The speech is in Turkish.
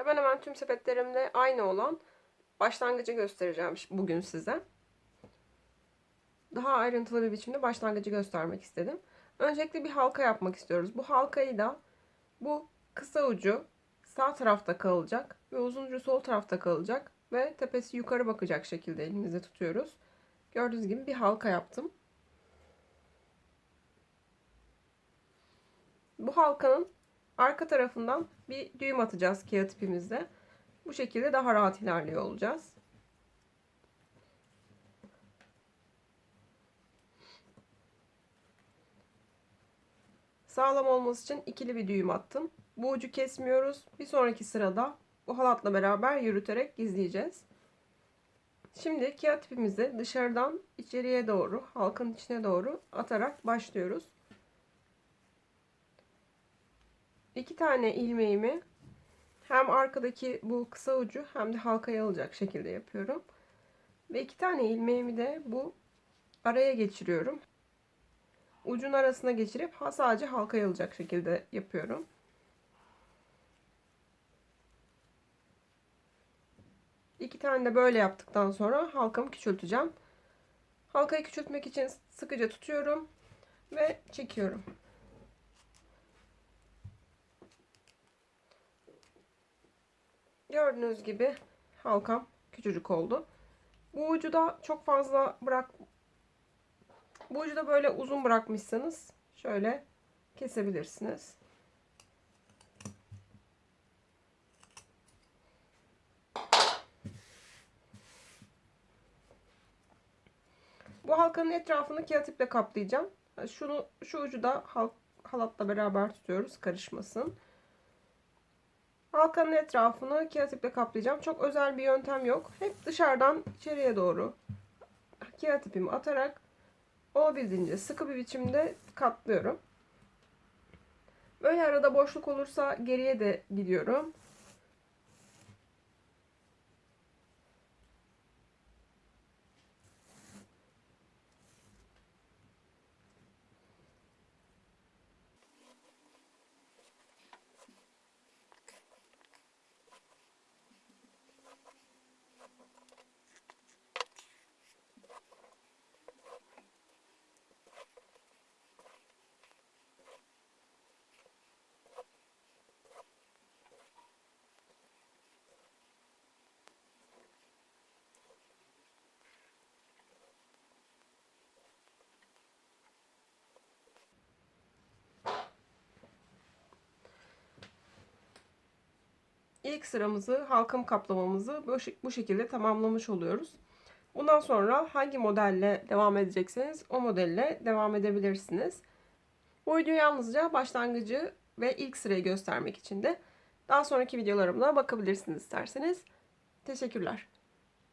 Hemen hemen tüm sepetlerimde aynı olan başlangıcı göstereceğim bugün size. Daha ayrıntılı bir biçimde başlangıcı göstermek istedim. Öncelikle bir halka yapmak istiyoruz. Bu halkayı da bu kısa ucu sağ tarafta kalacak ve uzun ucu sol tarafta kalacak ve tepesi yukarı bakacak şekilde elimizde tutuyoruz. Gördüğünüz gibi bir halka yaptım. Bu halkanın arka tarafından bir düğüm atacağız kağıt ipimizde. Bu şekilde daha rahat ilerliyor olacağız. Sağlam olması için ikili bir düğüm attım. Bu ucu kesmiyoruz. Bir sonraki sırada bu halatla beraber yürüterek gizleyeceğiz. Şimdi kağıt ipimizi dışarıdan içeriye doğru, halkanın içine doğru atarak başlıyoruz. İki tane ilmeğimi hem arkadaki bu kısa ucu hem de halkaya alacak şekilde yapıyorum. Ve iki tane ilmeğimi de bu araya geçiriyorum. Ucun arasına geçirip sadece halkaya alacak şekilde yapıyorum. İki tane de böyle yaptıktan sonra halkamı küçülteceğim. Halkayı küçültmek için sıkıca tutuyorum ve çekiyorum. Gördüğünüz gibi halkam küçücük oldu. Bu ucu da çok fazla bırak bu ucu da böyle uzun bırakmışsanız şöyle kesebilirsiniz. Bu halkanın etrafını kağıt iple kaplayacağım. Şunu şu ucu da hal, halatla beraber tutuyoruz karışmasın. Halkanın etrafını kağıt kaplayacağım. Çok özel bir yöntem yok. Hep dışarıdan içeriye doğru kağıt atarak olabildiğince sıkı bir biçimde katlıyorum. Böyle arada boşluk olursa geriye de gidiyorum. İlk sıramızı halkam kaplamamızı bu şekilde tamamlamış oluyoruz. Bundan sonra hangi modelle devam edecekseniz o modelle devam edebilirsiniz. Bu video yalnızca başlangıcı ve ilk sırayı göstermek için de daha sonraki videolarımda bakabilirsiniz isterseniz. Teşekkürler.